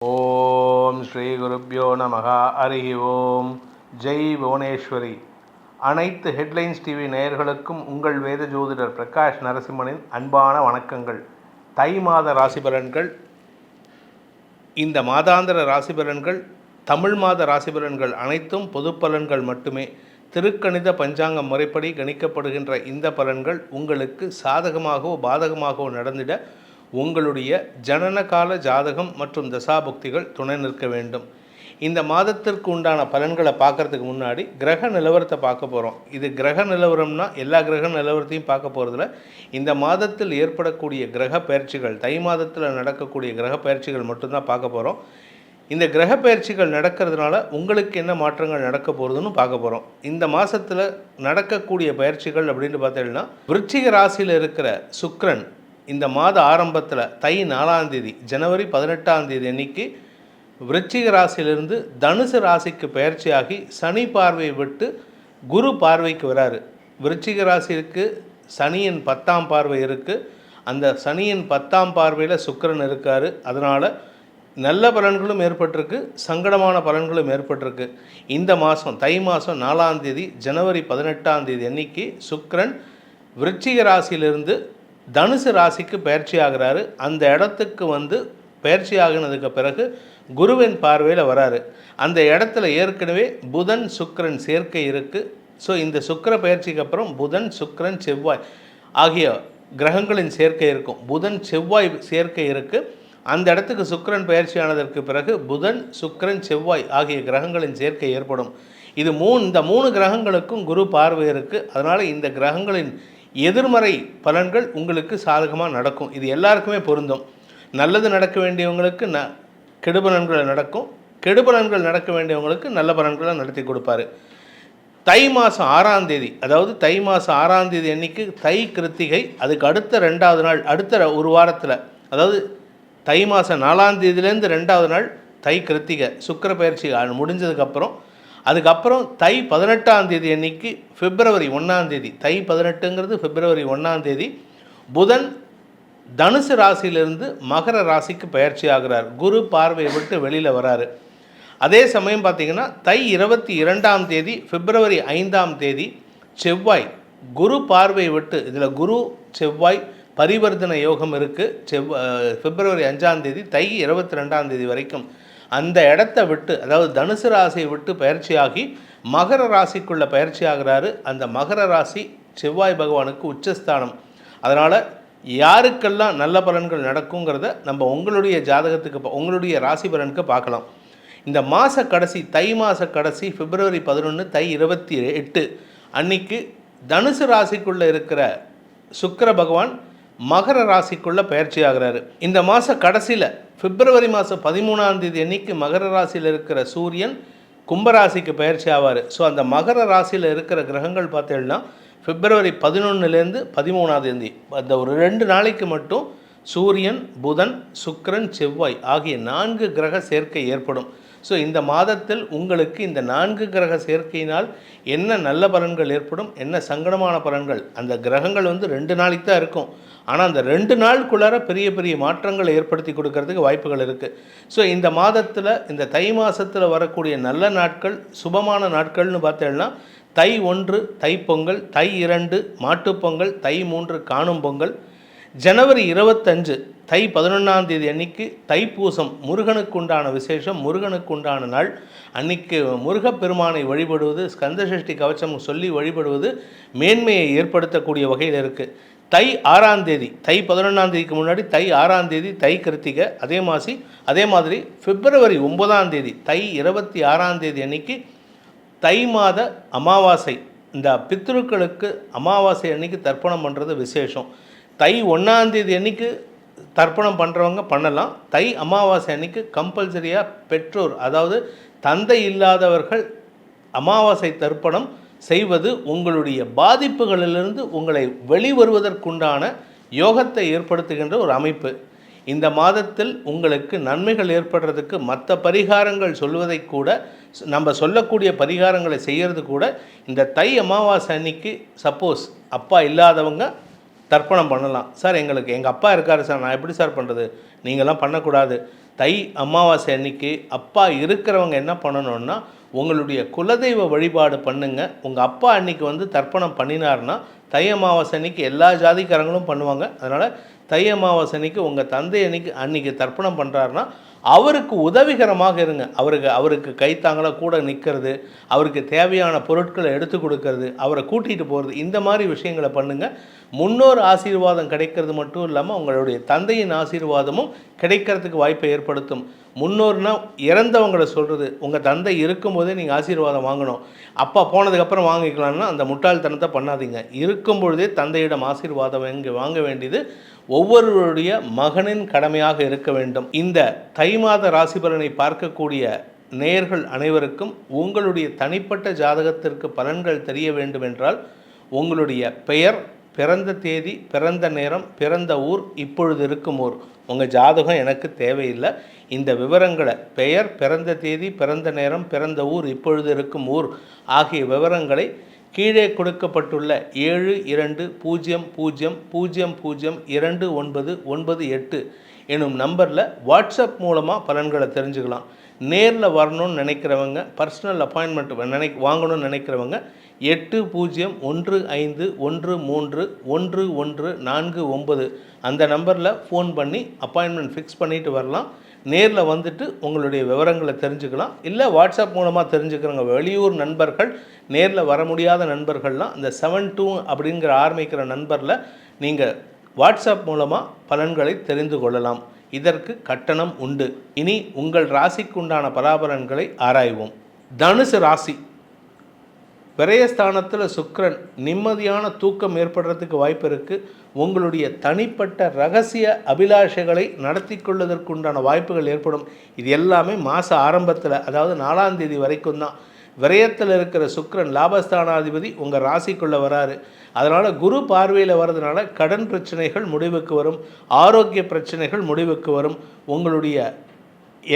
ஓம் ஸ்ரீ குருப்யோ நமகா அருகி ஓம். ஜெய் புவனேஸ்வரி. அனைத்து headlines TV நேயர்களுக்கும் உங்கள் வேத ஜோதிடர் பிரகாஷ் நரசிம்மனின் அன்பான வணக்கங்கள். தை மாத ராசி பலன்கள் இந்த மாதாந்திர ராசி பலன்கள் தமிழ் மாத ராசி பலன்கள் அனைத்தும் பொது பலன்கள் மட்டுமே. திருக்கணித பஞ்சாங்கம் முறைப்படி கணிக்கப்படுகின்ற இந்த பலன்கள் உங்களுக்கு சாதகமாகவோ பாதகமாகவோ நடந்திட உங்களுடைய ஜனனகால ஜாதகம் மற்றும் தசாபுக்திகள் துணை நிற்க வேண்டும். இந்த மாதத்திற்கு உண்டான பலன்களை பார்க்கறதுக்கு முன்னாடி கிரக நிலவரத்தை பார்க்க போகிறோம் இது கிரக நிலவரம்னா எல்லா கிரக நிலவரத்தையும் பார்க்க போகிறதுல இந்த மாதத்தில் ஏற்படக்கூடிய கிரக பயிற்சிகள் தை மாதத்தில் நடக்கக்கூடிய கிரக பயிற்சிகள் மட்டும்தான் பார்க்க போகிறோம் இந்த கிரக பயிற்சிகள் நடக்கிறதுனால உங்களுக்கு என்ன மாற்றங்கள் நடக்க போகிறதுன்னு பார்க்க போகிறோம் இந்த மாதத்தில் நடக்கக்கூடிய பயிற்சிகள் அப்படின்னு பார்த்தீங்கன்னா விருச்சிக ராசியில் இருக்கிற சுக்ரன் இந்த மாத ஆரம்பத்தில் தை நாலாம் தேதி ஜனவரி பதினெட்டாம் தேதி அன்னைக்கு விருச்சிக ராசியிலிருந்து தனுசு ராசிக்கு பயிற்சியாகி சனி பார்வை விட்டு குரு பார்வைக்கு வராரு. விருச்சிக ராசிக்கு சனியின் பத்தாம் பார்வை இருக்குது அந்த சனியின் பத்தாம் பார்வையில் சுக்கரன் இருக்கார். அதனால் நல்ல பலன்களும் ஏற்பட்டிருக்கு சங்கடமான பலன்களும் ஏற்பட்டிருக்கு. இந்த மாதம் தை மாதம் நாலாம் தேதி ஜனவரி பதினெட்டாம் தேதி அன்னைக்கு சுக்கரன் விருச்சிக ராசியிலிருந்து தனுசு ராசிக்கு பயிற்சி ஆகிறாரு. அந்த இடத்துக்கு வந்து பயிற்சி ஆகினதுக்கு பிறகு குருவின் பார்வையில் வராரு. அந்த இடத்துல ஏற்கனவே புதன் சுக்கரன் சேர்க்கை இருக்குது ஸோ இந்த சுக்கிர பயிற்சிக்கு அப்புறம் புதன் சுக்கரன் செவ்வாய் ஆகிய கிரகங்களின் சேர்க்கை இருக்கும். புதன் செவ்வாய் சேர்க்கை இருக்குது அந்த இடத்துக்கு சுக்கரன் பயிற்சியானதற்கு பிறகு புதன் சுக்கிரன் செவ்வாய் ஆகிய கிரகங்களின் சேர்க்கை ஏற்படும். இது மூணு இந்த மூணு கிரகங்களுக்கும் குரு பார்வை இருக்குது அதனால் இந்த கிரகங்களின் எதிர்மறை பலன்கள் உங்களுக்கு சாதகமாக நடக்கும். இது எல்லாருக்குமே பொருந்தும். நல்லது நடக்க வேண்டியவங்களுக்கு ந கெடுபலன்கள் நடக்கும். கெடுபலன்கள் நடக்க வேண்டியவங்களுக்கு நல்ல பலன்களை நடத்தி கொடுப்பாரு. தை மாதம் ஆறாம் தேதி அதாவது தை மாதம் ஆறாம் தேதி அன்னைக்கு தை கிருத்திகை அதுக்கு அடுத்த ரெண்டாவது நாள் அடுத்த ஒரு வாரத்தில் அதாவது தை மாதம் நாலாம் தேதியிலேருந்து ரெண்டாவது நாள் தை கிருத்திகை சுக்கர பயிற்சி முடிஞ்சதுக்கப்புறம் அதுக்கப்புறம் தை பதினெட்டாம் தேதி அன்னைக்கு பிப்ரவரி ஒன்றாம் தேதி. தை பதினெட்டுங்கிறது பிப்ரவரி ஒன்றாம் தேதி. புதன் தனுசு ராசியிலிருந்து மகர ராசிக்கு பயிற்சி ஆகிறார். குரு பார்வையை விட்டு வெளியில் வராரு. அதே சமயம் பார்த்திங்கன்னா தை இருபத்தி இரண்டாம் தேதி பிப்ரவரி ஐந்தாம் தேதி செவ்வாய் குரு பார்வையை விட்டு இதில் குரு செவ்வாய் பரிவர்த்தனை யோகம் இருக்குது செவ்வா பிப்ரவரி அஞ்சாம் தேதி தை இருபத்தி ரெண்டாம் தேதி வரைக்கும். அந்த இடத்த விட்டு அதாவது தனுசு ராசியை விட்டு பயிற்சியாகி மகர ராசிக்குள்ள பயிற்சி ஆகிறாரு அந்த மகர ராசி செவ்வாய் பகவானுக்கு உச்சஸ்தானம். அதனால் யாருக்கெல்லாம் நல்ல பலன்கள் நடக்குங்கிறத நம்ம உங்களுடைய ஜாதகத்துக்கு உங்களுடைய ராசி பலனுக்கு பார்க்கலாம். இந்த மாத கடைசி தை மாத கடைசி பிப்ரவரி பதினொன்று தை இருபத்தி எட்டு அன்னைக்கு தனுசு ராசிக்குள்ளே இருக்கிற சுக்கர பகவான் மகர ராசிக்குள்ளே பயிற்சி ஆகிறாரு. இந்த மாத கடைசியில் பிப்ரவரி மாதம் பதிமூணாம் தேதி அன்னைக்கு மகர ராசியில் இருக்கிற சூரியன் கும்பராசிக்கு பயிற்சி ஆவார். ஸோ அந்த மகர ராசியில் இருக்கிற கிரகங்கள் பார்த்தீங்கன்னா பிப்ரவரி பதினொன்றுலேருந்து பதிமூணாம் தேதி அந்த ஒரு ரெண்டு நாளைக்கு மட்டும் சூரியன் புதன் சுக்கரன் செவ்வாய் ஆகிய நான்கு கிரக சேர்க்கை ஏற்படும். ஸோ இந்த மாதத்தில் உங்களுக்கு இந்த நான்கு கிரக சேர்க்கையினால் என்ன நல்ல பலன்கள் ஏற்படும் என்ன சங்கடமான பலன்கள் அந்த கிரகங்கள் வந்து ரெண்டு நாளைக்கு தான் இருக்கும். ஆனால் அந்த ரெண்டு நாளுக்குள்ளார பெரிய பெரிய மாற்றங்களை ஏற்படுத்தி கொடுக்கறதுக்கு வாய்ப்புகள் இருக்குது ஸோ இந்த மாதத்தில் இந்த தை மாதத்தில் வரக்கூடிய நல்ல நாட்கள் சுபமான நாட்கள்னு பார்த்தேன்னா தை ஒன்று தைப்பொங்கல் தை இரண்டு மாட்டுப்பொங்கல் தை மூன்று காணும் பொங்கல் ஜனவரி இருபத்தஞ்சு தை பதினொன்றாம் தேதி அன்னைக்கு தைப்பூசம் முருகனுக்கு உண்டான விசேஷம் முருகனுக்கு உண்டான நாள். அன்னைக்கு முருகப்பெருமானை வழிபடுவது ஸ்கந்தசஷ்டி கவச்சம் சொல்லி வழிபடுவது மேன்மையை ஏற்படுத்தக்கூடிய வகையில் இருக்குது தை ஆறாம் தேதி தை பதினொன்றாம் தேதிக்கு முன்னாடி தை ஆறாம் தேதி தை கிருத்திகை அதே மாசி அதே மாதிரி பிப்ரவரி ஒன்பதாம் தேதி தை இருபத்தி ஆறாம் தேதி அன்னைக்கு தை மாத அமாவாசை. இந்த பித்ருக்களுக்கு அமாவாசை அன்னைக்கு தர்ப்பணம் பண்ணுறது விசேஷம். தை ஒன்றாந்தேதி அன்னைக்கு தர்ப்பணம் பண்ணுறவங்க பண்ணலாம். தை அமாவாசை அன்னைக்கு கம்பல்சரியாக பெற்றோர் அதாவது தந்தை இல்லாதவர்கள் அமாவாசை தர்ப்பணம் செய்வது உங்களுடைய பாதிப்புகளிலிருந்து உங்களை வெளிவருவதற்குண்டான யோகத்தை ஏற்படுத்துகின்ற ஒரு அமைப்பு. இந்த மாதத்தில் உங்களுக்கு நன்மைகள் ஏற்படுறதுக்கு மற்ற பரிகாரங்கள் சொல்வதை கூட நம்ம சொல்லக்கூடிய பரிகாரங்களை செய்கிறது கூட இந்த தை அமாவாசை அன்னைக்கு சப்போஸ் அப்பா இல்லாதவங்க தர்ப்பணம் பண்ணலாம். சார் எங்களுக்கு எங்கள் அப்பா இருக்கார் சார். நான் எப்படி சார் பண்ணுறது நீங்களாம் பண்ணக்கூடாது. தை அமாவாசை அன்னைக்கு அப்பா இருக்கிறவங்க என்ன பண்ணணும்னா உங்களுடைய குலதெய்வ வழிபாடு பண்ணுங்கள் உங்கள் அப்பா அன்னைக்கு வந்து தர்ப்பணம் பண்ணினார்னா தை அமாவாசை அன்னைக்கு எல்லா ஜாதிக்காரங்களும் பண்ணுவாங்க. அதனால் தை அமாவாசை அன்னைக்கு உங்கள் தந்தை அன்னைக்கு அன்னைக்கு தர்ப்பணம் பண்ணுறாருனா அவருக்கு உதவிகரமாக இருங்க. அவருக்கு அவருக்கு கைத்தாங்கள கூட நிற்கிறது அவருக்கு தேவையான பொருட்களை எடுத்து கொடுக்கறது அவரை கூட்டிகிட்டு போகிறது இந்த மாதிரி விஷயங்களை பண்ணுங்கள் முன்னோர் ஆசீர்வாதம் கிடைக்கிறது மட்டும் இல்லாமல் உங்களுடைய தந்தையின் ஆசீர்வாதமும் கிடைக்கிறதுக்கு வாய்ப்பை ஏற்படுத்தும். முன்னோர்னால் இறந்தவங்களை சொல்கிறது உங்கள் தந்தை இருக்கும்போதே நீங்கள் ஆசீர்வாதம் வாங்கணும். அப்பா போனதுக்கப்புறம் வாங்கிக்கலாம்னா அந்த முட்டாள்தனத்தை பண்ணாதீங்க. இருக்கும் பொழுதே தந்தையிடம் ஆசீர்வாதம் இங்கே வாங்க வேண்டியது ஒவ்வொருவருடைய மகனின் கடமையாக இருக்க வேண்டும். இந்த தை மாத ராசி பலனை பார்க்கக்கூடிய நேயர்கள் அனைவருக்கும் உங்களுடைய தனிப்பட்ட ஜாதகத்திற்கு பலன்கள் தெரிய வேண்டும் என்றால் உங்களுடைய பெயர் பிறந்த தேதி பிறந்த நேரம் பிறந்த ஊர் இப்பொழுது இருக்கும் ஊர். உங்கள் ஜாதகம் எனக்கு தேவையில்லை. இந்த விவரங்களை பெயர் பிறந்த தேதி பிறந்த நேரம் பிறந்த ஊர் இப்பொழுது இருக்கும் ஊர் ஆகிய விவரங்களை கீழே கொடுக்கப்பட்டுள்ள ஏழு இரண்டு பூஜ்ஜியம் பூஜ்ஜியம் பூஜ்ஜியம் பூஜ்ஜியம் இரண்டு ஒன்பது ஒன்பது எட்டு எனும் நம்பரில் வாட்ஸ்அப் மூலமாக பலன்களை தெரிஞ்சுக்கலாம். நேரில் வரணும்னு நினைக்கிறவங்க பர்சனல் அப்பாயின்மெண்ட் நினை வாங்கணும்னு நினைக்கிறவங்க எட்டு பூஜ்ஜியம் ஒன்று ஐந்து ஒன்று மூன்று ஒன்று ஒன்று நான்கு ஒன்பது அந்த நம்பரில் ஃபோன் பண்ணி அப்பாயின்மெண்ட் ஃபிக்ஸ் பண்ணிட்டு வரலாம். நேரில் வந்துட்டு உங்களுடைய விவரங்களை தெரிஞ்சுக்கலாம். இல்லை வாட்ஸ்அப் மூலமாக தெரிஞ்சுக்கிறவங்க வெளியூர் நண்பர்கள் நேரில் வர முடியாத நண்பர்கள்லாம் இந்த செவன் டூ அப்படிங்கிற ஆரம்பிக்கிற நண்பரில் நீங்கள் வாட்ஸ்அப் மூலமாக பலன்களை தெரிந்து கொள்ளலாம். இதற்கு கட்டணம் உண்டு. இனி உங்கள் ராசிக்குண்டான பலாபலன்களை ஆராய்வோம். தனுசு ராசி. விரயஸ்தானத்தில் சுக்கரன் நிம்மதியான தூக்கம் ஏற்படுறதுக்கு வாய்ப்பு இருக்குது உங்களுடைய தனிப்பட்ட ரகசிய அபிலாஷைகளை நடத்தி கொள்வதற்குண்டான வாய்ப்புகள் ஏற்படும். இது எல்லாமே மாத ஆரம்பத்தில் அதாவது நாலாம் தேதி வரைக்கும் தான். விரயத்தில் இருக்கிற சுக்கரன் லாபஸ்தானாதிபதி உங்கள் ராசிக்குள்ளே வராரு. அதனால் குரு பார்வையில் வர்றதுனால கடன் பிரச்சனைகள் முடிவுக்கு வரும். ஆரோக்கிய பிரச்சனைகள் முடிவுக்கு வரும். உங்களுடைய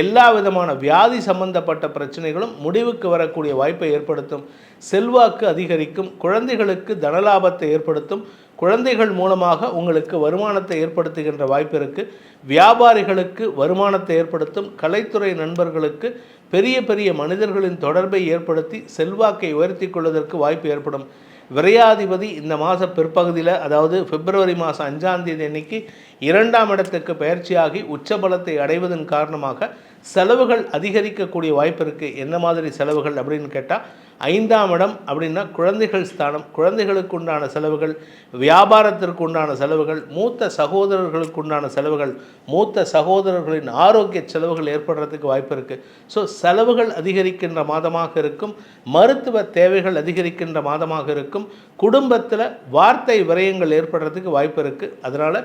எல்லா விதமான வியாதி சம்பந்தப்பட்ட பிரச்சனைகளும் முடிவுக்கு வரக்கூடிய வாய்ப்பை ஏற்படுத்தும். செல்வாக்கு அதிகரிக்கும். குழந்தைகளுக்கு தனலாபத்தை ஏற்படுத்தும். குழந்தைகள் மூலமாக உங்களுக்கு வருமானத்தை ஏற்படுத்துகின்ற வாய்ப்பு இருக்குது வியாபாரிகளுக்கு வருமானத்தை ஏற்படுத்தும். கலைத்துறை நண்பர்களுக்கு பெரிய பெரிய மனிதர்களின் தொடர்பை ஏற்படுத்தி செல்வாக்கை உயர்த்தி கொள்வதற்கு வாய்ப்பு ஏற்படும். விரையாதிபதி இந்த மாத பிற்பகுதியில் அதாவது பிப்ரவரி மாதம் அஞ்சாம் தேதி அன்னைக்கு இரண்டாம் இடத்துக்கு பயிற்சியாகி உச்சபலத்தை அடைவதன் காரணமாக செலவுகள் அதிகரிக்கக்கூடிய வாய்ப்பு இருக்குது என்ன மாதிரி செலவுகள் அப்படின்னு கேட்டால் ஐந்தாம் இடம் அப்படின்னா குழந்தைகள் ஸ்தானம் குழந்தைகளுக்கு உண்டான செலவுகள் வியாபாரத்திற்கு உண்டான செலவுகள் மூத்த சகோதரர்களுக்கு உண்டான செலவுகள் மூத்த சகோதரர்களின் ஆரோக்கிய செலவுகள் ஏற்படுறதுக்கு வாய்ப்பு இருக்குது ஸோ செலவுகள் அதிகரிக்கின்ற மாதமாக இருக்கும் மருத்துவ தேவைகள் அதிகரிக்கின்ற மாதமாக இருக்கும் குடும்பத்தில் வார்த்தை விரயங்கள் ஏற்படுறதுக்கு வாய்ப்பு இருக்குது அதனால்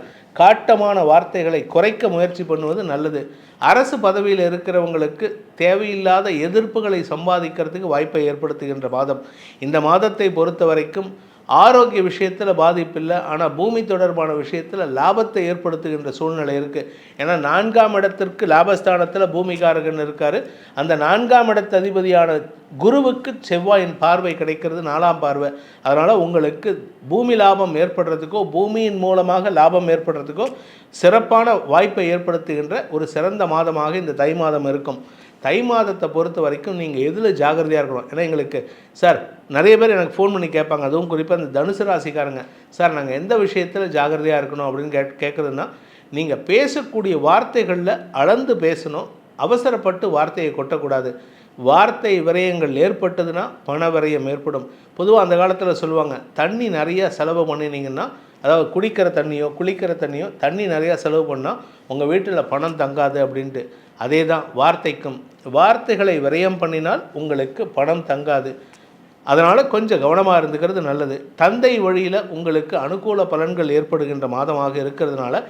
காட்டமான வார்த்தைகளை குறைக்க முயற்சி பண்ணுவது நல்லது. அரசு பதவியில் இருக்கிறவங்களுக்கு தேவையில்லாத எதிர்ப்புகளை சம்பாதிக்கிறதுக்கு வாய்ப்பை ஏற்படுத்துகின்ற மாதம் இந்த மாதத்தை பொறுத்த வரைக்கும் ஆரோக்கிய விஷயத்தில் பாதிப்பில்லை ஆனால் பூமி தொடர்பான விஷயத்தில் லாபத்தை ஏற்படுத்துகின்ற சூழ்நிலை இருக்குது ஏன்னா நான்காம் இடத்திற்கு லாபஸ்தானத்தில் பூமிகாரகன் இருக்கார். அந்த நான்காம் இடத்து அதிபதியான குருவுக்கு செவ்வாயின் பார்வை கிடைக்கிறது நாலாம் பார்வை. அதனால் உங்களுக்கு பூமி லாபம் ஏற்படுறதுக்கோ பூமியின் மூலமாக லாபம் ஏற்படுறதுக்கோ சிறப்பான வாய்ப்பை ஏற்படுத்துகின்ற ஒரு சிறந்த மாதமாக இந்த தை மாதம் இருக்கும். தை மாதத்தை பொறுத்த வரைக்கும் நீங்கள் எதில் ஜாகிரதையாக இருக்கணும்? ஏன்னா எங்களுக்கு சார் நிறைய பேர் எனக்கு ஃபோன் பண்ணி கேட்பாங்க. அதுவும் குறிப்பாக இந்த தனுசு ராசிக்காரங்க. சார் நாங்கள் எந்த விஷயத்தில் ஜாகிரதையாக இருக்கணும் அப்படின்னு கேட் கேட்குறதுன்னா நீங்கள் பேசக்கூடிய வார்த்தைகளில் அளந்து பேசணும். அவசரப்பட்டு வார்த்தையை கொட்டக்கூடாது. வார்த்தை விரயங்கள் ஏற்பட்டதுன்னா பண விரயம் ஏற்படும். பொதுவாக அந்த காலத்தில் சொல்லுவாங்க தண்ணி நிறையா செலவு பண்ணினீங்கன்னா அதாவது குடிக்கிற தண்ணியோ குளிக்கிற தண்ணியோ தண்ணி நிறையா செலவு பண்ணால் உங்கள் வீட்டில் பணம் தங்காது அப்படின்ட்டு. அதே தான் வார்த்தைக்கும் வார்த்தைகளை விரயம் பண்ணினால் உங்களுக்கு பணம் தங்காது. அதனால் கொஞ்சம் கவனமாக இருந்துக்கிறது நல்லது. தந்தை வழியில் உங்களுக்கு அனுகூல பலன்கள் ஏற்படுகின்ற மாதமாக இருக்கிறதுனால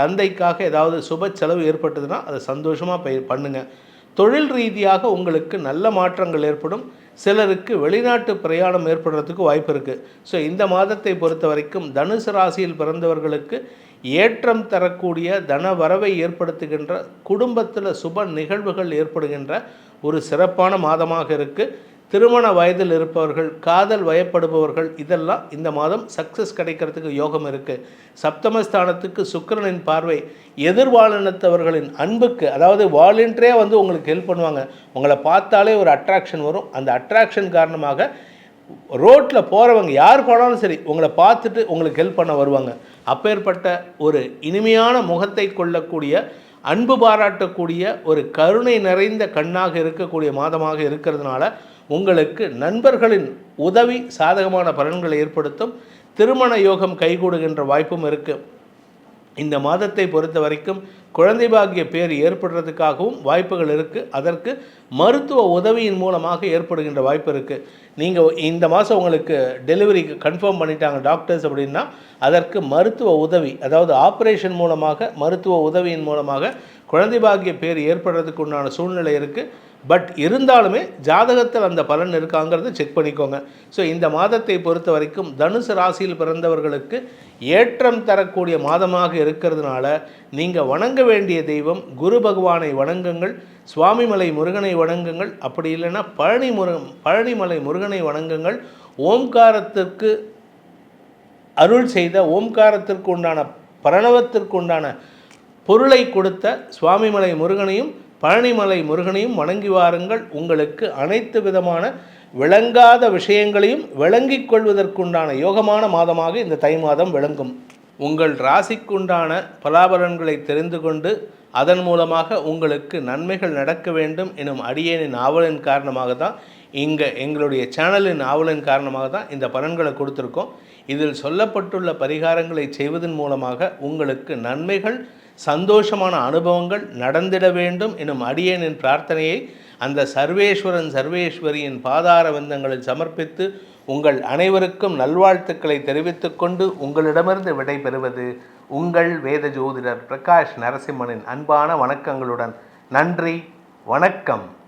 தந்தைக்காக ஏதாவது சுப செலவு ஏற்பட்டதுன்னா அதை சந்தோஷமாக பயிர் பண்ணுங்கள் தொழில் ரீதியாக உங்களுக்கு நல்ல மாற்றங்கள் ஏற்படும். சிலருக்கு வெளிநாட்டு பிரயாணம் ஏற்படுறதுக்கு வாய்ப்பு இருக்குது ஸோ இந்த மாதத்தை பொறுத்த வரைக்கும் தனுசு ராசியில் பிறந்தவர்களுக்கு ஏற்றம் தரக்கூடிய தன வரவை ஏற்படுத்துகின்ற குடும்பத்தில் சுப நிகழ்வுகள் ஏற்படுகின்ற ஒரு சிறப்பான மாதமாக இருக்குது திருமண வயதில் இருப்பவர்கள் காதல் வயப்படுபவர்கள் இதெல்லாம் இந்த மாதம் சக்ஸஸ் கிடைக்கிறதுக்கு யோகம் இருக்குது சப்தமஸ்தானத்துக்கு சுக்கிரனின் பார்வை எதிர்வாழினத்தவர்களின் அன்புக்கு அதாவது வாலண்டியராக வந்து உங்களுக்கு ஹெல்ப் பண்ணுவாங்க. உங்களை பார்த்தாலே ஒரு அட்ராக்ஷன் வரும். அந்த அட்ராக்ஷன் காரணமாக ரோட்டில் போகிறவங்க யார் போனாலும் சரி உங்களை பார்த்துட்டு உங்களுக்கு ஹெல்ப் பண்ண வருவாங்க. அப்பேற்பட்ட ஒரு இனிமையான முகத்தை கொள்ளக்கூடிய அன்பு பாராட்டக்கூடிய ஒரு கருணை நிறைந்த கண்ணாக இருக்கக்கூடிய மாதமாக இருக்கிறதுனால உங்களுக்கு நண்பர்களின் உதவி சாதகமான பலன்களை ஏற்படுத்தும் திருமண யோகம் கைகூடுகின்ற வாய்ப்பும் இருக்குது இந்த மாதத்தை பொறுத்த வரைக்கும் குழந்தை பாக்கிய பேர் ஏற்படுறதுக்காகவும் வாய்ப்புகள் இருக்குது அதற்கு மருத்துவ உதவியின் மூலமாக ஏற்படுகின்ற வாய்ப்பு இருக்குது நீங்கள் இந்த மாதம் உங்களுக்கு டெலிவரி கன்ஃபார்ம் பண்ணிட்டாங்க டாக்டர்ஸ் அப்படின்னா அதற்கு மருத்துவ உதவி அதாவது ஆப்ரேஷன் மூலமாக மருத்துவ உதவியின் மூலமாக குழந்தை பாக்கிய பேர் ஏற்படுறதுக்கு உண்டான சூழ்நிலை இருக்குது பட் இருந்தாலுமே ஜாதகத்தில் அந்த பலன் இருக்காங்கிறத செக் பண்ணிக்கோங்க. ஸோ இந்த மாதத்தை பொறுத்த வரைக்கும் தனுசு ராசியில் பிறந்தவர்களுக்கு ஏற்றம் தரக்கூடிய மாதமாக இருக்கிறதுனால நீங்கள் வணங்க வேண்டிய தெய்வம் குரு பகவானை வணங்குங்கள் சுவாமிமலை முருகனை வணங்குங்கள் அப்படி இல்லைன்னா பழனி முரு பழனிமலை முருகனை வணங்குங்கள். ஓம்காரத்திற்கு அருள் செய்த ஓம்காரத்திற்கு உண்டான பிரணவத்திற்கு உண்டான பொருளை கொடுத்த சுவாமிமலை முருகனையும் பழனிமலை முருகனையும் வணங்கி வாருங்கள். உங்களுக்கு அனைத்து விதமான விளங்காத விஷயங்களையும் விளங்கிக் கொள்வதற்குண்டான யோகமான மாதமாக இந்த தை மாதம் விளங்கும். உங்கள் ராசிக்குண்டான பலாபலன்களை தெரிந்து கொண்டு அதன் மூலமாக உங்களுக்கு நன்மைகள் நடக்க வேண்டும் எனும் அடியேனின் ஆவலின் காரணமாக தான் இங்கே எங்களுடைய சேனலின் ஆவலின் காரணமாக தான் இந்த பலன்களை கொடுத்துருக்கோம். இதில் சொல்லப்பட்டுள்ள பரிகாரங்களை செய்வதன் மூலமாக உங்களுக்கு நன்மைகள் சந்தோஷமான அனுபவங்கள் நடந்திட வேண்டும் எனும் அடியேனின் பிரார்த்தனையை அந்த சர்வேஸ்வரன் சர்வேஸ்வரியின் பாதார வந்தங்களில் சமர்ப்பித்து உங்கள் அனைவருக்கும் நல்வாழ்த்துக்களை தெரிவித்துக்கொண்டு உங்களிடமிருந்து விடைபெறுவது உங்கள் வேத ஜோதிடர் பிரகாஷ் நரசிம்மனின் அன்பான வணக்கங்களுடன். நன்றி வணக்கம்.